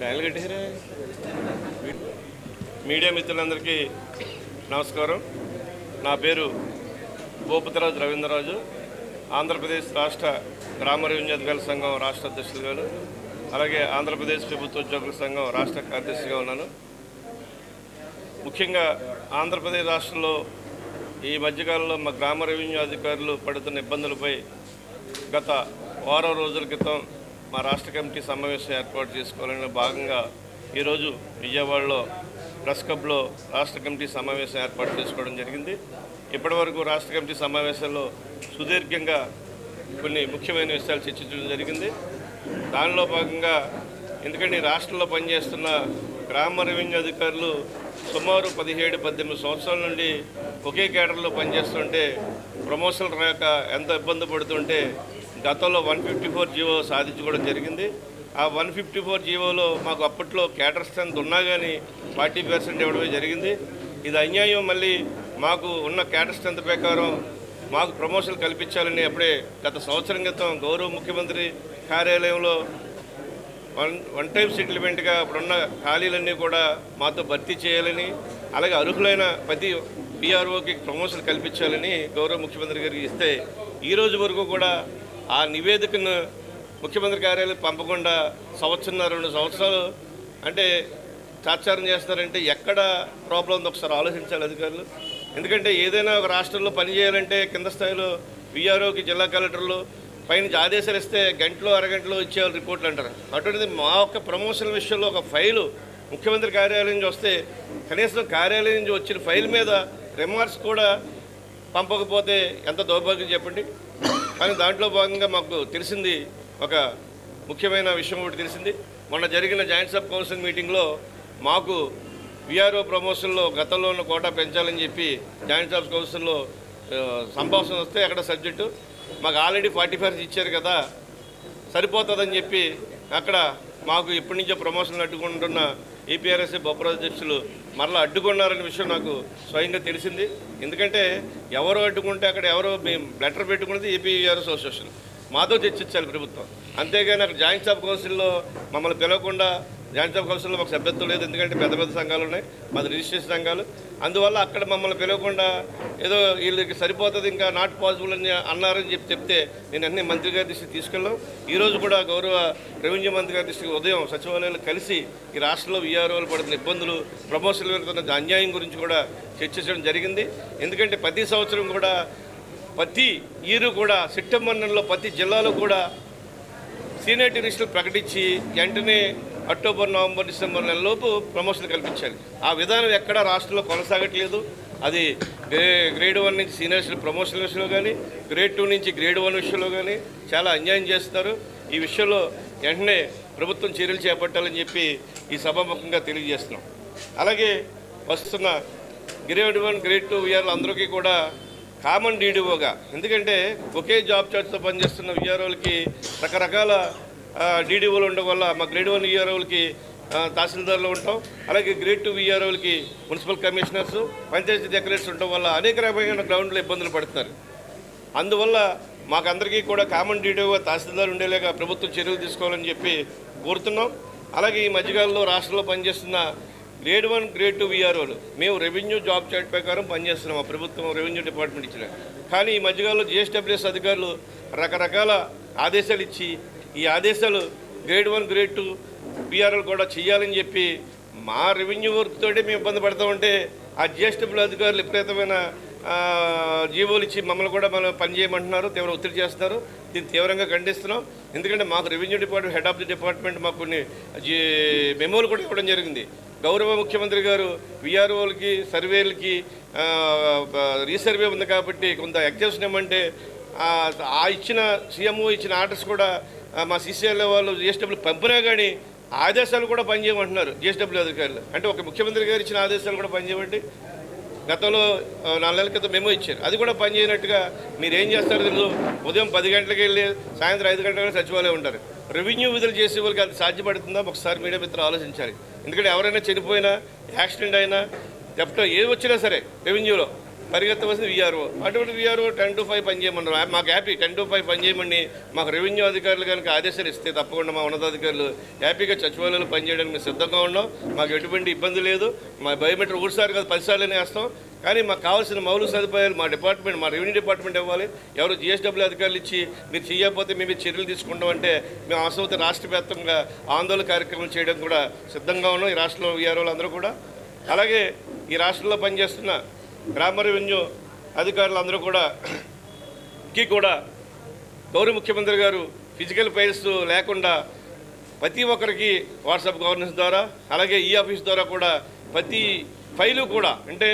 గాయలు కట్టేసారా మీడియా మిత్రులందరికీ నమస్కారం. నా పేరు భూపతిరాజు రవీంద్రరాజు. ఆంధ్రప్రదేశ్ రాష్ట్ర గ్రామ రెవెన్యూ సంఘం రాష్ట్ర అధ్యక్షులుగాను అలాగే ఆంధ్రప్రదేశ్ ప్రభుత్వ ఉద్యోగుల సంఘం రాష్ట్ర కార్యదర్శిగా ఉన్నాను. ముఖ్యంగా ఆంధ్రప్రదేశ్ రాష్ట్రంలో ఈ మధ్యకాలంలో మా గ్రామ రెవెన్యూ అధికారులు పడుతున్న ఇబ్బందులపై గత వారం రోజుల క్రితం మా రాష్ట్ర కమిటీ సమావేశం ఏర్పాటు చేసుకోవాలని భాగంగా ఈరోజు విజయవాడలో ప్రెస్ క్లబ్లో రాష్ట్ర కమిటీ సమావేశం ఏర్పాటు చేసుకోవడం జరిగింది. ఇప్పటివరకు రాష్ట్ర కమిటీ సమావేశంలో సుదీర్ఘంగా కొన్ని ముఖ్యమైన విషయాలు చర్చించడం జరిగింది. దానిలో భాగంగా ఎందుకంటే ఈ రాష్ట్రంలో పనిచేస్తున్న గ్రామ రెవెన్యూ అధికారులు సుమారు పదిహేడు పద్దెనిమిది సంవత్సరాల నుండి ఒకే కేటర్లో పనిచేస్తుంటే ప్రమోషన్లు రాక ఎంత ఇబ్బంది పడుతుంటే గతంలో వన్ ఫిఫ్టీ ఫోర్ జీవో సాధించుకోవడం జరిగింది. ఆ వన్ ఫిఫ్టీ ఫోర్ జీవోలో మాకు అప్పట్లో క్యాటర్ స్ట్రెంత్ ఉన్నా కానీ ఫార్టీ పర్సెంట్ ఇవ్వడమే జరిగింది. ఇది అన్యాయం. మళ్ళీ మాకు ఉన్న క్యాటర్ స్ట్రెంత్ ప్రకారం మాకు ప్రమోషన్ కల్పించాలని అప్పుడే గత సంవత్సరం క్రితం గౌరవ ముఖ్యమంత్రి కార్యాలయంలో వన్ వన్ టైం సెటిల్మెంట్గా ఇప్పుడున్న ఖాళీలన్నీ కూడా మాతో భర్తీ చేయాలని అలాగే అర్హులైన ప్రతి పిఆర్ఓకి ప్రమోషన్ కల్పించాలని గౌరవ ముఖ్యమంత్రి గారికి ఇస్తే ఈ రోజు వరకు కూడా ఆ నివేదికను ముఖ్యమంత్రి కార్యాలయం పంపకుండా సంవత్సరం రెండు సంవత్సరాలు అంటే తాత్సారం చేస్తారంటే ఎక్కడ ప్రాబ్లం ఉందో ఒకసారి ఆలోచించాలి అధికారులు. ఎందుకంటే ఏదైనా ఒక రాష్ట్రంలో పనిచేయాలంటే కింద స్థాయిలో విఆర్ఓకి జిల్లా కలెక్టర్లు పైన ఆదేశాలు ఇస్తే గంటలో అరగంటలో ఇచ్చేవాళ్ళు రిపోర్ట్లు అంటారు. అటువంటిది మా యొక్క ప్రమోషన్ విషయంలో ఒక ఫైలు ముఖ్యమంత్రి కార్యాలయం నుంచి వస్తే కనీసం కార్యాలయం నుంచి వచ్చిన ఫైల్ మీద రిమార్క్స్ కూడా పంపకపోతే ఎంత దౌర్భాగ్యం చెప్పండి? కానీ దాంట్లో భాగంగా మాకు తెలిసింది ఒక ముఖ్యమైన విషయం ఒకటి తెలిసింది. మొన్న జరిగిన జాయింట్ సబ్ కౌన్సిల్ మీటింగ్లో మాకు విఆర్ఓ ప్రమోషన్లో గతంలో ఉన్న కోటా పెంచాలని చెప్పి జాయింట్ సబ్ కౌన్సిల్లో సంభాషణ వస్తే అక్కడ సబ్జెక్టు. మాకు ఆల్రెడీ ఫార్టీ ఫైవ్ ఇచ్చారు కదా సరిపోతుందని చెప్పి అక్కడ మాకు ఇప్పటి నుంచో ప్రమోషన్లు అడ్డుకుంటున్న ఏపీఆర్ఎస్ఏ బొప్పరాజు అధ్యక్షులు మరలా అడ్డుకున్నారనే విషయం నాకు స్వయంగా తెలిసింది. ఎందుకంటే ఎవరు అడ్డుకుంటే అక్కడ ఎవరో మేము లెటర్ పెట్టుకున్నది ఏపీఆర్ఎస్ అసోసియేషన్. మాతో చర్చించాలి ప్రభుత్వం. అంతేగాని అక్కడ జాయింట్ సబ్ కౌన్సిల్లో మమ్మల్ని పిలవకుండా జాయింట్ సబ్ కౌన్సిల్లో మాకు సభ్యత్వం లేదు. ఎందుకంటే పెద్ద పెద్ద సంఘాలు ఉన్నాయి. మాది రిజిస్ట్రేషన్ సంఘాలు. అందువల్ల అక్కడ మమ్మల్ని పిలవకుండా ఏదో వీళ్ళకి సరిపోతుంది ఇంకా నాట్ పాసిబుల్ అని అన్నారని చెప్పి చెప్తే నేను అన్ని మంత్రి గారి దృష్టికి తీసుకెళ్ళాం. ఈరోజు కూడా గౌరవ రెవెన్యూ మంత్రి గారి దృష్టికి ఉదయం సచివాలయాలు కలిసి ఈ రాష్ట్రంలో వీఆర్ఓలు పడుతున్న ఇబ్బందులు ప్రమోషన్లు వెళ్తున్న అన్యాయం గురించి కూడా చర్చించడం జరిగింది. ఎందుకంటే ప్రతి సంవత్సరం కూడా ప్రతి ఇయర్ కూడా సెప్టెంబర్ నెలలో ప్రతి జిల్లాలో కూడా సీనియర్ లిస్టులు ప్రకటించి వెంటనే అక్టోబర్ నవంబర్ డిసెంబర్ నెలలోపు ప్రమోషన్ కల్పించాలి ఆ విధానం ఎక్కడా రాష్ట్రంలో కొనసాగట్లేదు. అది గ్రే గ్రేడ్ వన్ నుంచి సీనియర్స్ ప్రమోషన్ విషయంలో కానీ గ్రేడ్ టూ నుంచి గ్రేడ్ వన్ విషయంలో కానీ చాలా అన్యాయం చేస్తున్నారు. ఈ విషయంలో వెంటనే ప్రభుత్వం చర్యలు చేపట్టాలని చెప్పి ఈ సభాముఖంగా తెలియజేస్తున్నాం. అలాగే వస్తున్న గ్రేడ్ వన్ గ్రేడ్ టూ విఆర్లు అందరికీ కూడా కామన్ డీడీఓగా ఎందుకంటే ఒకే జాబ్ చార్ట్తో పనిచేస్తున్న విఆర్ఓలకి రకరకాల డీడీఓలు ఉండడం వల్ల మా గ్రేడ్ వన్ విఆర్ఓలకి తహసీల్దార్లు ఉంటాం. అలాగే గ్రేడ్ టూ ఈఆర్ఓలకి మున్సిపల్ కమిషనర్స్ పంచాయతీ సెక్రటరీస్ ఉండడం వల్ల అనేక రకమైన గ్రౌండ్లో ఇబ్బందులు పడుతున్నారు. అందువల్ల మాకందరికీ కూడా కామన్ డీడీఓ తహసీల్దార్ ఉండేలాగా ప్రభుత్వం చర్యలు తీసుకోవాలని చెప్పి కోరుతున్నాం. అలాగే ఈ మధ్యకాలంలో రాష్ట్రంలో పనిచేస్తున్న గ్రేడ్ వన్ గ్రేడ్ టూ వీఆర్ఓలు మేము రెవెన్యూ జాబ్ చార్ట్ ప్రకారం పనిచేస్తున్నాం మా ప్రభుత్వం రెవెన్యూ డిపార్ట్మెంట్ ఇచ్చిన. కానీ ఈ మధ్యకాలంలో జిఎస్డబ్ల్యూఎస్ అధికారులు రకరకాల ఆదేశాలు ఇచ్చి ఈ ఆదేశాలు grade one grade two BRL కూడా చేయాలని చెప్పి మా రెవెన్యూ వర్క్ తోటి మేము ఇబ్బంది పడతా ఉంటే ఆ జిఎస్డబ్ల్యూ అధికారులు విపరీతమైన జీవోలు ఇచ్చి మమ్మల్ని కూడా మనం పనిచేయమంటున్నారు తీవ్ర ఒత్తిడి చేస్తున్నారు. దీన్ని తీవ్రంగా ఖండిస్తున్నాం. ఎందుకంటే మాకు revenue department head of the department మాకు కొన్ని మెమోలు కూడా ఇవ్వడం జరిగింది. గౌరవ ముఖ్యమంత్రి గారు విఆర్ఓలకి సర్వేలకి రీసర్వే ఉంది కాబట్టి కొంత ఎగ్జామ్షన్ ఏమంటే ఆ ఇచ్చిన సీఎంఓ ఇచ్చిన ఆర్డర్స్ కూడా మా సీసీఎల్ వాళ్ళు జిఎస్డబ్ల్యూ పంపినా కానీ ఆదేశాలు కూడా పనిచేయమంటున్నారు జిఎస్డబ్ల్యూ అధికారులు. అంటే ఒక ముఖ్యమంత్రి గారు ఇచ్చిన ఆదేశాలు కూడా పనిచేయమండి. గతంలో నాలుగు నెలల క్రితం మేము ఇచ్చారు. అది కూడా పనిచేయనట్టుగా మీరు ఏం తెలుసు ఉదయం పది గంటలకు వెళ్ళి సాయంత్రం ఐదు గంటలకు సచివాలయం ఉంటారు రెవెన్యూ విధులు చేసే వాళ్ళకి అది సాధ్యపడుతుందా? ఒకసారి మీడియా మిత్రులు ఆలోచించాలి. ఎందుకంటే ఎవరైనా చనిపోయినా యాక్సిడెంట్ అయినా థెఫ్ట్ ఏది వచ్చినా సరే రెవెన్యూలో పరిగెత్తవలసింది విఆర్ఓ అటువంటి విఆర్ఓ టెన్ టు ఫైవ్ పనిచేయమన్నారు. మాకు హ్యాపీ టెన్ టు ఫైవ్ పని చేయమని మాకు రెవెన్యూ అధికారులు కనుక ఆదేశాలు ఇస్తే తప్పకుండా మా ఉన్నతాధికారులు హ్యాపీగా సచివాలయంలో పనిచేయడానికి మేము సిద్ధంగా ఉన్నాం. మాకు ఎటువంటి ఇబ్బంది లేదు. మా బయోమెట్రిక్ ఒకసారి కాదు పదిసార్లు వేస్తాం. కానీ మాకు కావాల్సిన మౌలిక సదుపాయాలు మా డిపార్ట్మెంట్ మా రెవెన్యూ డిపార్ట్మెంట్ ఇవ్వాలి. ఎవరు జిఎస్డబ్ల్యూ అధికారులు ఇచ్చి మీరు చేయకపోతే మేము చర్యలు తీసుకుంటాం అంటే మేము అవసరమైతే రాష్ట్ర వ్యాప్తంగా ఆందోళన కార్యక్రమం చేయడం కూడా సిద్ధంగా ఉన్నాం ఈ రాష్ట్రంలో వీఆర్ఓలు అందరూ కూడా. అలాగే ఈ రాష్ట్రంలో పనిచేస్తున్న గ్రామ రెవెన్యూ అధికారులందరూ కూడా కి కూడా గౌరవ ముఖ్యమంత్రి గారు ఫిజికల్ ఫైల్స్ లేకుండా ప్రతి ఒక్కరికి వాట్సాప్ గవర్నెన్స్ ద్వారా అలాగే ఈ ఆఫీస్ ద్వారా కూడా ప్రతి ఫైలు కూడా అంటే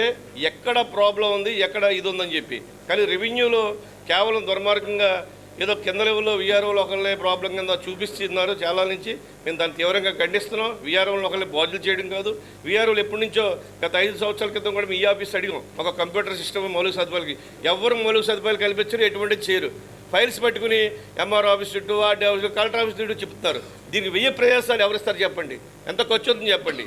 ఎక్కడ ప్రాబ్లం ఉంది ఎక్కడ ఇది ఉందని చెప్పి. కానీ రెవెన్యూలో కేవలం దుర్మార్గంగా ఏదో కింద లెవెల్లో విఆర్ఓలు ఒకళ్ళే ప్రాబ్లం కింద చూపిస్తున్నారు చాలా నుంచి. మేము దాన్ని తీవ్రంగా ఖండిస్తున్నాం. వీఆర్ఓలు ఒకళ్ళే బాధ్యులు చేయడం కాదు. వీఆర్ఓలు ఎప్పటి నుంచో గత ఐదు సంవత్సరాల క్రితం కూడా మీ ఈ ఆఫీస్ అడిగాం. ఒక కంప్యూటర్ సిస్టమ్ మౌలిక సదుపాయాలకి. ఎవరు మౌలిక సదుపాయాలు కల్పించరు ఎటువంటి చేయరు. ఫైల్స్ పట్టుకుని ఎంఆర్ ఆఫీస్ చుట్టూ ఆర్డీ ఆఫీస్ కలెక్టర్ ఆఫీస్ చుట్టూ చెప్తున్నారు దీనికి వెయ్యి ప్రయాసాలు ఎవరిస్తారు చెప్పండి? ఎంత ఖర్చు అవుతుంది చెప్పండి?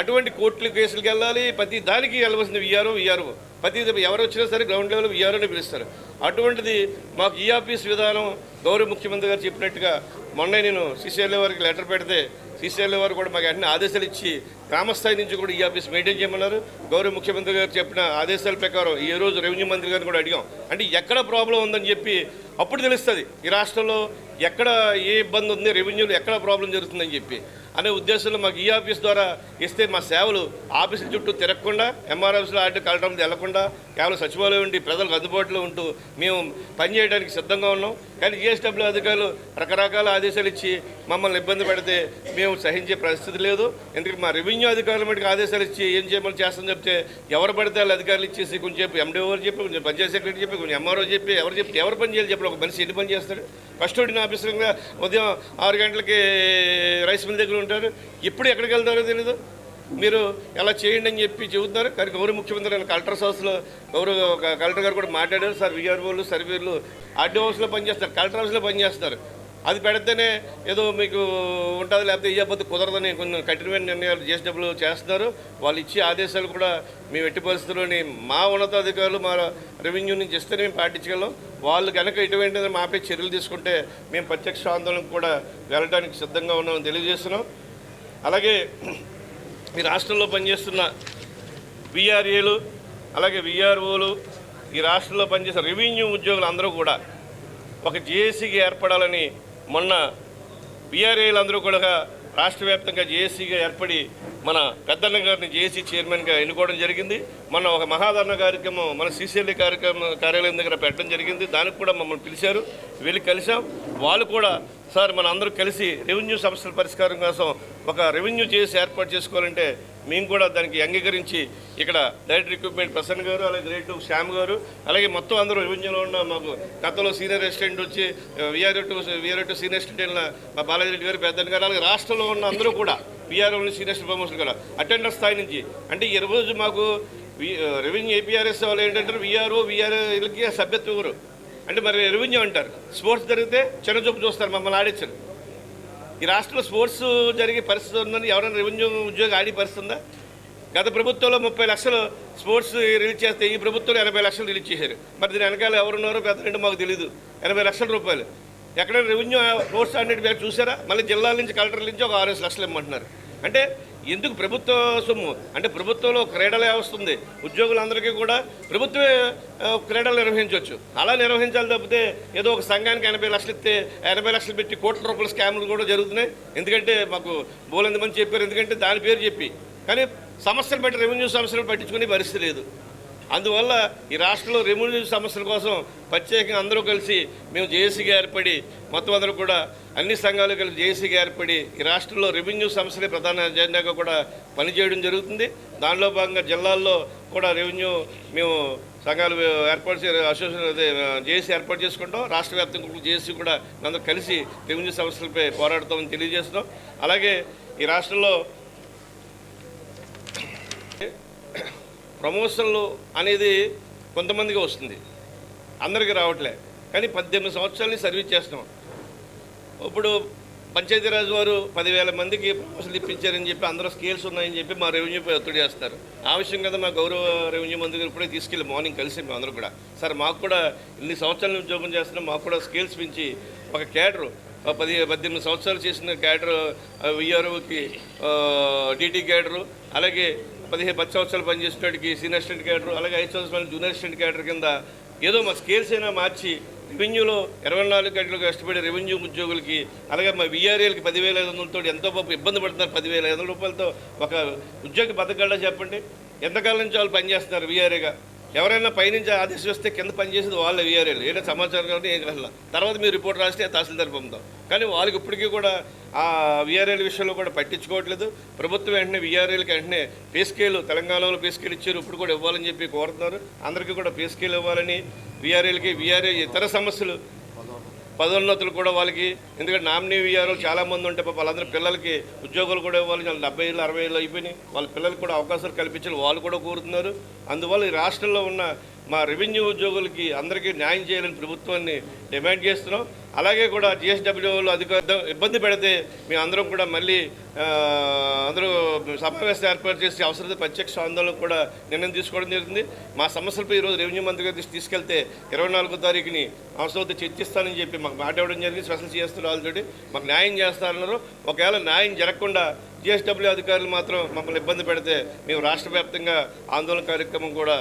అటువంటి కోర్టుల కేసులకు వెళ్ళాలి ప్రతి దానికి వెళ్ళవలసింది విఆర్ఓ విఆర్ఓ ప్రతి ఎవరు వచ్చినా సరే గ్రౌండ్ లెవెల్ విఆర్ఓని పిలుస్తారు. అటువంటిది మాకు ఈ ఆఫీస్ విధానం గౌరవ ముఖ్యమంత్రి గారు చెప్పినట్టుగా మొన్న నేను సీసీఎల్ఏ వారికి లెటర్ పెడితే సీసీఎల్ఏ వారు కూడా మాకు అన్ని ఆదేశాలు ఇచ్చి గ్రామస్థాయి నుంచి కూడా ఈ ఆఫీస్ మెయింటైన్ చేయమన్నారు. గౌరవ ముఖ్యమంత్రి గారు చెప్పిన ఆదేశాల ప్రకారం ఈ రోజు రెవెన్యూ మంత్రి గారిని కూడా అడిగాం. అంటే ఎక్కడ ప్రాబ్లం ఉందని చెప్పి అప్పుడు తెలుస్తుంది. ఈ రాష్ట్రంలో ఎక్కడ ఏ ఇబ్బంది ఉంది రెవెన్యూలో ఎక్కడ ప్రాబ్లం జరుగుతుందని చెప్పి. అనే ఉద్దేశంలో మాకు ఈ ఆఫీస్ ద్వారా ఇస్తే మా సేవలు ఆఫీసుల చుట్టూ తిరగకుండా ఎంఆర్ ఆఫీసులో ఆర్డీ కలటం వెళ్ళకుండా కేవలం సచివాలయం ఉండి ప్రజలకు అందుబాటులో ఉంటూ మేము పనిచేయడానికి సిద్ధంగా ఉన్నాం. కానీ జిఎస్డబ్ల్యూ అధికారులు రకరకాల ఆదేశాలు ఇచ్చి మమ్మల్ని ఇబ్బంది పెడితే మేము సహించే పరిస్థితి లేదు. ఎందుకంటే మా రెవెన్యూ అధికారులు మటుకు ఆదేశాలు ఇచ్చి ఏం చేయమని చేస్తామని చెప్తే ఎవరు పడితే వాళ్ళు అధికారులు ఇచ్చేసి కొంచెం చెప్పి ఎండీఓ చెప్పి కొంచెం పంచాయత్ సెక్రటరీ చెప్పి కొంచెం ఎంఆర్ఓ చెప్పి ఎవరు చెప్తే ఎవరు పని చేయాలి చెప్పి ఒక మనిషి ఎన్ని పని చేస్తాడు? కస్టోడియన్ ఆఫీసర్గా ఉదయం ఆరు గంటలకి రైస్ మిల్ దగ్గర ఉంటారు. ఇప్పుడు ఎక్కడికి వెళ్తారో తెలీదు. మీరు ఎలా చేయండి అని చెప్పి చెబుతున్నారు. కానీ గౌరవ ముఖ్యమంత్రి గారు కలెక్టర్ హౌస్లో గౌరవ కలెక్టర్ గారు కూడా మాట్లాడారు. సార్ విఆర్ఓలు సర్వీర్లు ఆర్డీ హౌస్లో పనిచేస్తారు కలెక్టర్ హౌస్లో పనిచేస్తారు. అది పెడితేనే ఏదో మీకు ఉంటుంది లేకపోతే ఇవ్వకపోతే కుదరదని కొన్ని కఠినమైన నిర్ణయాలు చేసేటప్పుడు చేస్తున్నారు. వాళ్ళు ఇచ్చే ఆదేశాలు కూడా మేము ఎట్టి పరిస్థితుల్లోని మా ఉన్నతాధికారులు మా రెవెన్యూ నుంచి ఇస్తేనే మేము పాటించగలం. వాళ్ళు కనుక ఇటువంటి మాపై చర్యలు తీసుకుంటే మేము ప్రత్యక్ష ఆందోళనకు కూడా వెళ్ళడానికి సిద్ధంగా ఉన్నామని తెలియజేస్తున్నాం. అలాగే ఈ రాష్ట్రంలో పనిచేస్తున్న విఆర్ఏలు అలాగే విఆర్ఓలు ఈ రాష్ట్రంలో పనిచేసే రెవెన్యూ ఉద్యోగులు అందరూ కూడా ఒక జేఏసీకి ఏర్పడాలని మొన్న పిఆర్ఏలు అందరూ కూడా రాష్ట్ర వ్యాప్తంగా జేఏసీగా ఏర్పడి మన పెద్దన్న గారిని జేఏసీ చైర్మన్గా ఎన్నుకోవడం జరిగింది. మన ఒక మహాధరణ కార్యక్రమం మన సీసీఎల్ఈ కార్యక్రమం కార్యాలయం దగ్గర పెట్టడం జరిగింది. దానికి కూడా మమ్మల్ని పిలిచారు. వెళ్ళి కలిసాం వాళ్ళు కూడా సార్ మన అందరూ కలిసి రెవెన్యూ సమస్యల పరిష్కారం కోసం ఒక రెవెన్యూ చేసి ఏర్పాటు చేసుకోవాలంటే మేము కూడా దానికి అంగీకరించి ఇక్కడ డైరెక్టర్ ఎక్విప్మెంట్ ప్రసన్న గారు అలాగే గ్రేట్ శ్యామ్ గారు అలాగే మొత్తం అందరూ రెవెన్యూలో ఉన్న మాకు గతంలో సీనియర్ అసిస్టెంట్ వచ్చి VR two VR two senior assistant మా బాలాజీ రెడ్డి గారు పెద్దని గారు అలాగే రాష్ట్రంలో ఉన్న అందరూ కూడా విఆర్ సీనియర్ ప్రమోషన్ కూడా అటెండర్ స్థాయి నుంచి. అంటే ఈ రోజు మాకు రెవెన్యూ ఏపీఆర్ఎస్ వాళ్ళు ఏంటంటే విఆర్ఓ విఆర్ఏలకి సభ్యత్వం అంటే మరి రెవెన్యూ అంటారు. స్పోర్ట్స్ జరిగితే చిన్న చూపు చూస్తారు మమ్మల్ని ఆడించరు. ఈ రాష్ట్రంలో స్పోర్ట్స్ జరిగే పరిస్థితి ఉందని ఎవరైనా రెవెన్యూ ఉద్యోగం ఆడి పరిస్థితుందా గత ప్రభుత్వంలో ముప్పై లక్షలు స్పోర్ట్స్ రిలీజ్ చేస్తే ఈ ప్రభుత్వంలో ఎనభై లక్షలు రిలీజ్ చేశారు. మరి దీని వెనకాల ఎవరున్నారో పెద్దలంటే మాకు తెలియదు ఎనభై లక్షల రూపాయలు. ఎక్కడైనా రెవెన్యూ స్పోర్ట్స్ అన్నిటి మీరు చూసారా? మళ్ళీ జిల్లాల నుంచి కలెక్టర్ నుంచి ఒక ఆరేసి లక్షలు ఇమ్మంటున్నారు. అంటే ఎందుకు ప్రభుత్వ సొమ్ము? అంటే ప్రభుత్వంలో క్రీడలే వస్తుంది ఉద్యోగులందరికీ కూడా ప్రభుత్వమే క్రీడలు నిర్వహించవచ్చు. అలా నిర్వహించాలి తప్పితే ఏదో ఒక సంఘానికి ఎనభై లక్షలు ఇస్తే ఎనభై లక్షలు పెట్టి కోట్ల రూపాయల స్కామ్లు కూడా జరుగుతున్నాయి. ఎందుకంటే మాకు బోలంది మంది చెప్పారు. ఎందుకంటే దాని పేరు చెప్పి. కానీ సమస్యలు బట్టి రెవెన్యూ సమస్యలు పట్టించుకునే పరిస్థితి లేదు. అందువల్ల ఈ రాష్ట్రంలో రెవెన్యూ సమస్యల కోసం ప్రత్యేకంగా అందరూ కలిసి మేము జేఏసీగా ఏర్పడి మొత్తం అందరూ కూడా అన్ని సంఘాలు కలిసి జేఏసీగా ఏర్పడి ఈ రాష్ట్రంలో రెవెన్యూ సమస్యలే ప్రధాన ఎజెండాగా కూడా పనిచేయడం జరుగుతుంది. దానిలో భాగంగా జిల్లాల్లో కూడా రెవెన్యూ మేము సంఘాలు ఏర్పాటు చే అసోసియేషన్ జేసీ జేఏసీ ఏర్పాటు చేసుకుంటాం. రాష్ట్ర వ్యాప్తంగా జేసీ జేఏసీ కూడా అందరూ కలిసి రెవెన్యూ సమస్యలపై పోరాడతామని తెలియజేస్తున్నాం. అలాగే ఈ రాష్ట్రంలో ప్రమోషన్లు అనేది కొంతమందికి వస్తుంది. అందరికీ రావట్లే. కానీ పద్దెనిమిది సంవత్సరాలని సర్వీస్ చేస్తున్నాం. ఇప్పుడు పంచాయతీరాజ్ వారు పదివేల మందికి ప్రమోషన్లు ఇప్పించారని చెప్పి అందరూ స్కేల్స్ ఉన్నాయని చెప్పి మా రెవెన్యూపై ఒత్తిడి చేస్తారు ఆ విషయం కదా మా గౌరవ రెవెన్యూ మంది ఇప్పుడే తీసుకెళ్ళి మార్నింగ్ కలిసి మేము అందరూ కూడా. సార్ మాకు కూడా ఇన్ని సంవత్సరాల ఉద్యోగం చేస్తున్నాం మాకు కూడా స్కేల్స్ పెంచి ఒక క్యాడరు పది పద్దెనిమిది సంవత్సరాలు చేసిన క్యాడర్ విఆర్ఓకి డీటీ క్యాడరు అలాగే పదిహేను పది సంవత్సరాలు పనిచేసినోడికి సీనియర్ అసిస్టెంట్ క్యాడర్ అలాగే ఐదు సంవత్సరాలు జూనియర్ అసిస్టెంట్ క్యాడర్ కింద ఏదో మా స్కేల్స్ అయినా మార్చి రెవెన్యూలో ఇరవై నాలుగు గంటలు కష్టపడే రెవెన్యూ ఉద్యోగులకి అలాగే మా విఆర్ఏలకి పదివేల ఐదు వందలతో ఎంతో పాపం ఇబ్బంది పడుతున్నారు పదివేల ఐదు వందల రూపాయలతో. ఒక ఉద్యోగి బతకగలడా చెప్పండి. ఎంతకాలం నుంచి వాళ్ళు పనిచేస్తున్నారు విఆర్ఏగా ఎవరైనా పైనుంచి ఆదేశం వస్తే కింద పనిచేసేది వాళ్ళ విఆర్ఏలు ఏదో సమాచారం కాబట్టి ఏం కాదు తర్వాత మీరు రిపోర్ట్ రాస్తే తహసీల్దార్ పంపుతాం. కానీ వాళ్ళకి ఇప్పటికీ కూడా ఆ విఆర్ఏల విషయంలో కూడా పట్టించుకోవట్లేదు. ప్రభుత్వం వెంటనే విఆర్ఏలకి వెంటనే పే స్కేలు తెలంగాణలో పే ఇచ్చారు. ఇప్పుడు కూడా ఇవ్వాలని చెప్పి కోరుతున్నారు. అందరికీ కూడా పే ఇవ్వాలని విఆర్ఏలకి వీఆర్ఏ ఇతర సమస్యలు పదోన్నతులు కూడా వాళ్ళకి ఎందుకంటే నామినీ విఆర్ఓలు చాలా మంది ఉంటే పాప వాళ్ళందరూ పిల్లలకి ఉద్యోగాలు కూడా ఇవ్వాలి వాళ్ళు డెబ్బై ఏళ్ళు అరవై ఏళ్ళు అయిపోయినాయి. వాళ్ళ పిల్లలకు కూడా అవకాశాలు కల్పించాలి వాళ్ళు కూడా కోరుతున్నారు. అందువల్ల ఈ రాష్ట్రంలో ఉన్న మా రెవెన్యూ ఉద్యోగులకి అందరికీ న్యాయం చేయాలని ప్రభుత్వాన్ని డిమాండ్ చేస్తున్నాం. అలాగే కూడా జిఎస్డబ్ల్యూలు అధిక ఇబ్బంది పెడితే మేము అందరం కూడా మళ్ళీ అందరూ సమావేశం ఏర్పాటు చేసి అవసరమైతే ప్రత్యక్ష ఆందోళన కూడా నిర్ణయం తీసుకోవడం జరిగింది మా సమస్యలపై ఈరోజు రెవెన్యూ మంత్రి గారి తీసుకెళ్తే ఇరవై నాలుగో తారీఖుని అవసరమైతే చర్చిస్తానని చెప్పి మాకు మాట ఇవ్వడం జరిగింది. స్పెషల్ చేస్తున్న వాళ్ళతోటి మాకు న్యాయం చేస్తారన్నారు ఒకవేళ న్యాయం జరగకుండా జిఎస్డబ్ల్యూ అధికారులు మాత్రం మమ్మల్ని ఇబ్బంది పెడితే మేము రాష్ట్ర వ్యాప్తంగా ఆందోళన కార్యక్రమం కూడా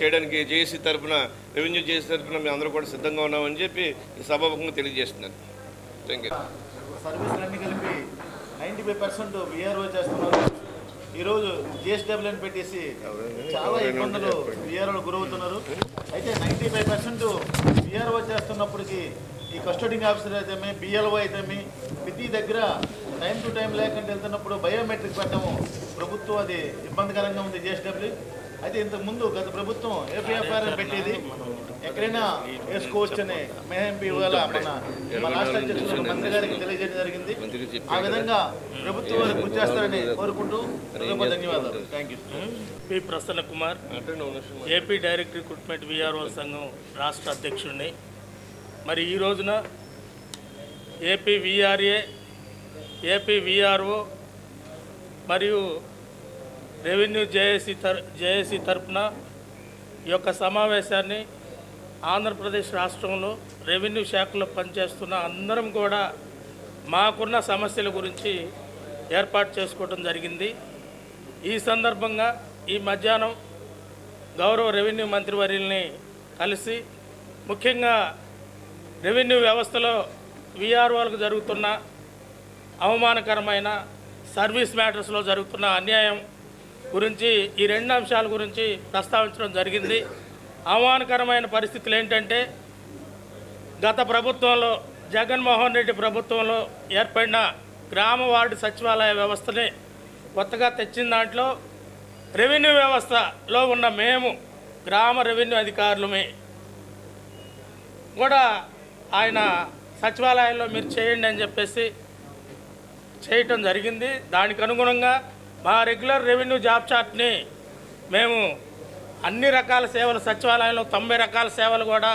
చేయడానికి జేఏసీ తరఫున రెవెన్యూ జేసీ తరఫున మేము అందరూ కూడా సిద్ధంగా ఉన్నామని చెప్పి సభాముఖంగా తెలియజేస్తున్నాను థ్యాంక్ యూ సర్వీసులన్నీ కలిపి నైంటీ ఫైవ్ పర్సెంట్ విఆర్ఓ చేస్తున్నారు. ఈరోజు జిఎస్డబ్ల్యూ అని పెట్టేసి చాలా ఇబ్బందులు విఆర్ఓలు గురవుతున్నారు. అయితే నైంటీ ఫైవ్ పర్సెంట్ విఆర్ఓ చేస్తున్నప్పటికీ ఈ కస్టడింగ్ ఆఫీసర్ అయితేమి బిఎల్ఓ అయితేమి ప్రతి దగ్గర టైం టు టైం లేకుండా వెళ్తున్నప్పుడు బయోమెట్రిక్ పెట్టడము ప్రభుత్వం అది ఇబ్బందికరంగా ఉంది జిఎస్డబ్ల్యూ అయితే ఇంతకుముందు గత ప్రభుత్వం ఏపీఎఫ్ఆర్ అని పెట్టేది ఎక్కడైనా వేసుకోవచ్చు అని మేఎంపీ ఇవాళ మన మన రాష్ట్ర అధ్యక్షులు మంత్రి గారికి తెలియజేయడం జరిగింది. ఆ విధంగా ప్రభుత్వం వారు గుర్తు చేస్తారని కోరుకుంటూ ధన్యవాదాలు. Thank you P Prasanna Kumar AP direct recruitment VRO సంఘం రాష్ట్ర అధ్యక్షుడిని. మరి ఈ రోజున ఏపీ విఆర్ఏ ఏపీ విఆర్ఓ మరియు రెవెన్యూ జేఏసీ తర్ జేఏసీ తరపున ఈ యొక్క సమావేశాన్ని ఆంధ్రప్రదేశ్ రాష్ట్రంలో రెవెన్యూ శాఖలో పనిచేస్తున్న అందరం కూడా మాకున్న సమస్యల గురించి ఏర్పాటు చేసుకోవడం జరిగింది. ఈ సందర్భంగా ఈ మధ్యాహ్నం గౌరవ రెవెన్యూ మంత్రివర్యుల్ని కలిసి ముఖ్యంగా రెవెన్యూ వ్యవస్థలో విఆర్ఓలకు జరుగుతున్న అవమానకరమైన సర్వీస్ మ్యాటర్స్లో జరుగుతున్న అన్యాయం గురించి ఈ రెండు అంశాల గురించి ప్రస్తావించడం జరిగింది. అవమానకరమైన పరిస్థితులు ఏంటంటే గత ప్రభుత్వంలో జగన్మోహన్ రెడ్డి ప్రభుత్వంలో ఏర్పడిన గ్రామ వార్డు సచివాలయ వ్యవస్థని కొత్తగా తెచ్చిన దాంట్లో రెవెన్యూ వ్యవస్థలో ఉన్న మేము గ్రామ రెవెన్యూ అధికారులమే. కూడా ఆయన సచివాలయంలో మీరు చేయండి అని చెప్పేసి చేయటం జరిగింది. దానికి అనుగుణంగా మా రెగ్యులర్ రెవెన్యూ జాబ్ చార్ట్ని మేము అన్ని రకాల సేవలు సచివాలయంలో తొంభై రకాల సేవలు కూడా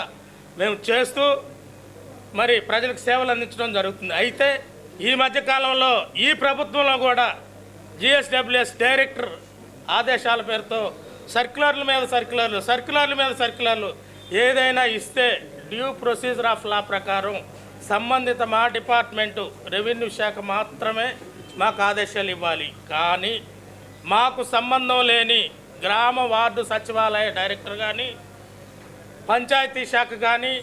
మేము చేస్తూ మరి ప్రజలకు సేవలు అందించడం జరుగుతుంది. అయితే ఈ మధ్య కాలంలో ఈ ప్రభుత్వంలో కూడా జిఎస్డబ్ల్యూఎస్ డైరెక్టర్ ఆదేశాల పేరుతో సర్క్యులర్ల మీద సర్క్యులర్లు సర్క్యులర్ల మీద సర్క్యులర్లు ఏదైనా ఇస్తే డ్యూ ప్రొసీజర్ ఆఫ్ లా ప్రకారం సంబంధిత మా డిపార్ట్మెంటు రెవెన్యూ శాఖ మాత్రమే మాకు ఆదేశాలు ఇవ్వాలి. కానీ మాకు సంబంధం లేని గ్రామ వార్డు సచివాలయ డైరెక్టర్ కానీ పంచాయతీ శాఖ కానీ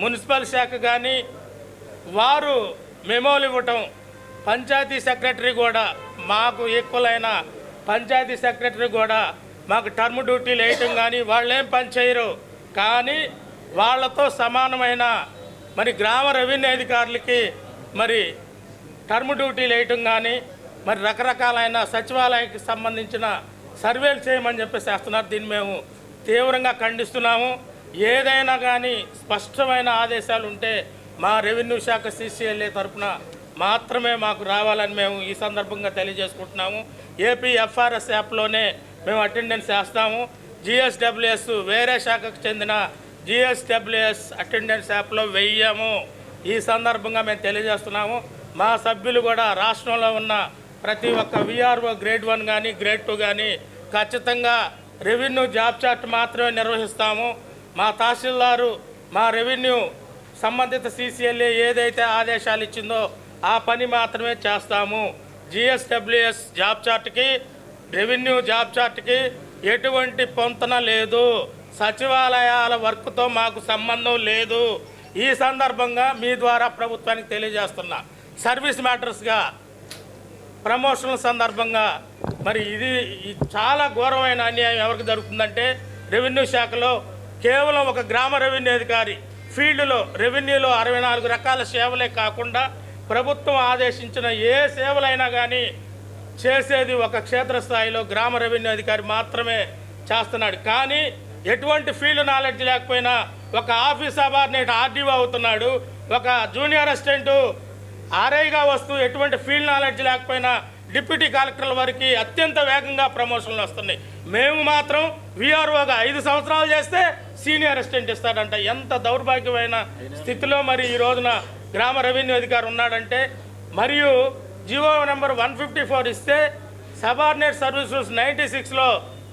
మున్సిపల్ శాఖ కానీ వారు మెమోలు ఇవ్వటం పంచాయతీ సెక్రటరీ కూడా మాకు ఈక్వల్ అయిన పంచాయతీ సెక్రటరీ కూడా మాకు టర్మ్ డ్యూటీలు వేయటం కానీ వాళ్ళేం పని చేయరు. కానీ వాళ్ళతో సమానమైన మరి గ్రామ రెవెన్యూ అధికారులకి మరి టర్మ్ డ్యూటీలు వేయటం కానీ మరి రకరకాలైన సచివాలయానికి సంబంధించిన సర్వేలు చేయమని చెప్పేసి చేస్తున్నారు దీన్ని మేము తీవ్రంగా ఖండిస్తున్నాము. ఏదైనా కానీ స్పష్టమైన ఆదేశాలు ఉంటే మా రెవెన్యూ శాఖ సిసిఎల్ఏ తరఫున మాత్రమే మాకు రావాలని మేము ఈ సందర్భంగా తెలియజేసుకుంటున్నాము. ఏపీ ఎఫ్ఆర్ఎస్ యాప్లోనే మేము అటెండెన్స్ చేస్తాము జిఎస్డబ్ల్యూఎస్ వేరే శాఖకు చెందిన జిఎస్డబ్ల్యూఎస్ అటెండెన్స్ యాప్లో వెయ్యము. ఈ సందర్భంగా మేము తెలియజేస్తున్నాము. మా సభ్యులు కూడా రాష్ట్రంలో ఉన్న ప్రతి ఒక్క విఆర్ఓ గ్రేడ్ వన్ కానీ గ్రేడ్ టూ కానీ ఖచ్చితంగా రెవెన్యూ జాబ్ చార్ట్ మాత్రమే నిర్వహిస్తాము. మా తహసీల్దారు మా రెవెన్యూ సంబంధిత సీసీఎల్ఏ ఏదైతే ఆదేశాలు ఇచ్చిందో ఆ పని మాత్రమే చేస్తాము. జిఎస్డబ్ల్యూఎస్ జాబ్ చార్ట్కి రెవెన్యూ జాబ్ చార్ట్కి ఎటువంటి పొంతన లేదు. సచివాలయాల వర్క్తో మాకు సంబంధం లేదు. ఈ సందర్భంగా మీ ద్వారా ప్రభుత్వానికి తెలియజేస్తున్నా. సర్వీస్ మ్యాటర్స్గా ప్రమోషన్ల సందర్భంగా మరి ఇది చాలా ఘోరమైన అన్యాయం ఎవరికి జరుగుతుందంటే రెవెన్యూ శాఖలో కేవలం ఒక గ్రామ రెవెన్యూ అధికారి ఫీల్డ్లో రెవెన్యూలో అరవై నాలుగు రకాల సేవలే కాకుండా ప్రభుత్వం ఆదేశించిన ఏ సేవలైనా కానీ చేసేది ఒక క్షేత్రస్థాయిలో గ్రామ రెవెన్యూ అధికారి మాత్రమే చేస్తున్నాడు. కానీ ఎటువంటి ఫీల్డ్ నాలెడ్జ్ లేకపోయినా ఒక ఆఫీస్ సబార్డినేట్ ఆర్డీఓ అవుతున్నాడు. ఒక జూనియర్ అసిస్టెంటు ఆర్ఐగా వస్తూ ఎటువంటి ఫీల్డ్ నాలెడ్జ్ లేకపోయినా డిప్యూటీ కలెక్టర్ల వరకు అత్యంత వేగంగా ప్రమోషన్లు వస్తున్నాయి. మేము మాత్రం విఆర్ఓగా ఐదు సంవత్సరాలు చేస్తే సీనియర్ అసిస్టెంట్ ఇస్తాడంట. ఎంత దౌర్భాగ్యమైన స్థితిలో మరి ఈ రోజున గ్రామ రెవెన్యూ అధికారి ఉన్నాడంటే మరియు GO number one fifty four ఇస్తే సబార్డినేట్ సర్వీస్ రూల్స్ నైంటీ సిక్స్లో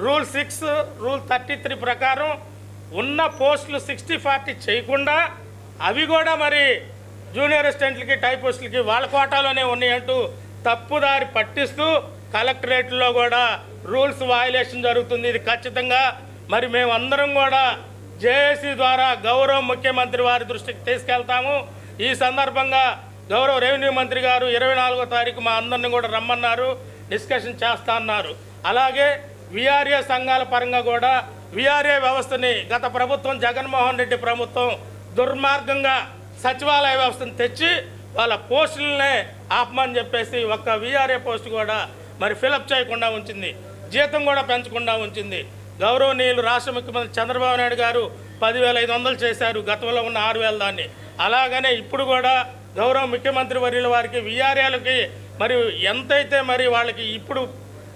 rule six rule thirty three ప్రకారం ఉన్న పోస్టులు సిక్స్టీ ఫార్టీ చేయకుండా అవి కూడా మరి జూనియర్ అసిస్టెంట్లకి టైపోస్టులకి వాళ్ళ కోటాలోనే ఉన్నాయంటూ తప్పుదారి పట్టిస్తూ కలెక్టరేట్లో కూడా రూల్స్ వయలేషన్ జరుగుతుంది. ఇది ఖచ్చితంగా మరి మేమందరం కూడా జేఏసీ ద్వారా గౌరవ ముఖ్యమంత్రి వారి దృష్టికి తీసుకెళ్తాము. ఈ సందర్భంగా గౌరవ రెవెన్యూ మంత్రి గారు ఇరవై నాలుగో తారీఖు మా అందరిని కూడా రమ్మన్నారు డిస్కషన్ చేస్తా అన్నారు. అలాగే విఆర్ఏ సంఘాల పరంగా కూడా విఆర్ఏ వ్యవస్థని గత ప్రభుత్వం జగన్మోహన్ రెడ్డి ప్రభుత్వం దుర్మార్గంగా సచివాలయ వ్యవస్థను తెచ్చి వాళ్ళ పోస్టులనే ఆపమని చెప్పేసి ఒక్క విఆర్ఏ పోస్ట్ కూడా మరి ఫిలప్ చేయకుండా ఉంచింది. జీతం కూడా పెంచకుండా ఉంచింది. గౌరవనీయులు రాష్ట్ర ముఖ్యమంత్రి చంద్రబాబు నాయుడు గారు పదివేల ఐదు వందలు చేశారు. గతంలో ఉన్న ఆరు వేల దాన్ని. అలాగనే ఇప్పుడు కూడా గౌరవ ముఖ్యమంత్రి వర్యుల వారికి విఆర్ఏలకి మరి ఎంతైతే మరి వాళ్ళకి ఇప్పుడు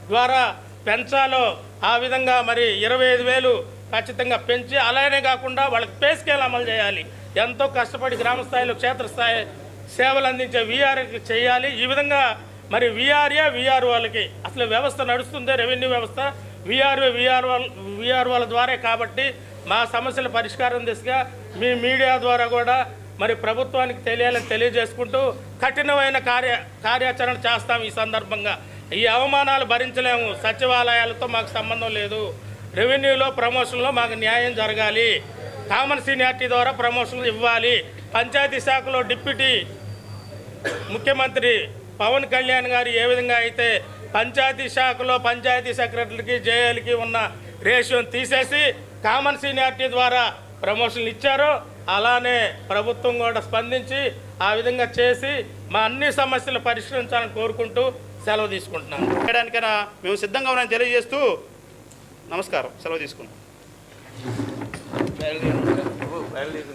ద్వారా పెంచాలో ఆ విధంగా మరి ఇరవై ఐదు వేలు ఖచ్చితంగా పెంచి అలానే కాకుండా వాళ్ళకి పే స్కేల్ అమలు చేయాలి. ఎంతో కష్టపడి గ్రామస్థాయిలో క్షేత్రస్థాయి సేవలు అందించే వీఆర్కి చేయాలి. ఈ విధంగా మరి వీఆర్ఏ వీఆర్ వాళ్ళకి అసలు వ్యవస్థ నడుస్తుందే రెవెన్యూ వ్యవస్థ. వీఆర్ఓ వీఆర్ వాళ్ళ వీఆర్ వాళ్ళ ద్వారే కాబట్టి మా సమస్యల పరిష్కారం దిశగా మీ మీడియా ద్వారా కూడా మరి ప్రభుత్వానికి తెలియాలని తెలియజేసుకుంటూ కఠినమైన కార్య కార్యాచరణ చేస్తాం ఈ సందర్భంగా. ఈ అవమానాలు భరించలేము. సచివాలయాలతో మాకు సంబంధం లేదు. రెవెన్యూలో ప్రమోషన్లో మాకు న్యాయం జరగాలి. కామన్ సీనియారిటీ ద్వారా ప్రమోషన్లు ఇవ్వాలి. పంచాయతీ శాఖలో డిప్యూటీ ముఖ్యమంత్రి పవన్ కళ్యాణ్ గారు ఏ విధంగా అయితే పంచాయతీ శాఖలో పంచాయతీ సెక్రటరీకి జేఏలకి ఉన్న రేషియోని తీసేసి కామన్ సీనియారిటీ ద్వారా ప్రమోషన్లు ఇచ్చారో అలానే ప్రభుత్వం కూడా స్పందించి ఆ విధంగా చేసి మా అన్ని సమస్యలు పరిష్కరించాలని కోరుకుంటూ సెలవు తీసుకుంటున్నాను చేయడానికైనా మేము సిద్ధంగా ఉన్నామని తెలియజేస్తూ నమస్కారం సెలవు తీసుకుంటాం బయలుదేరు. బయలుదేరు.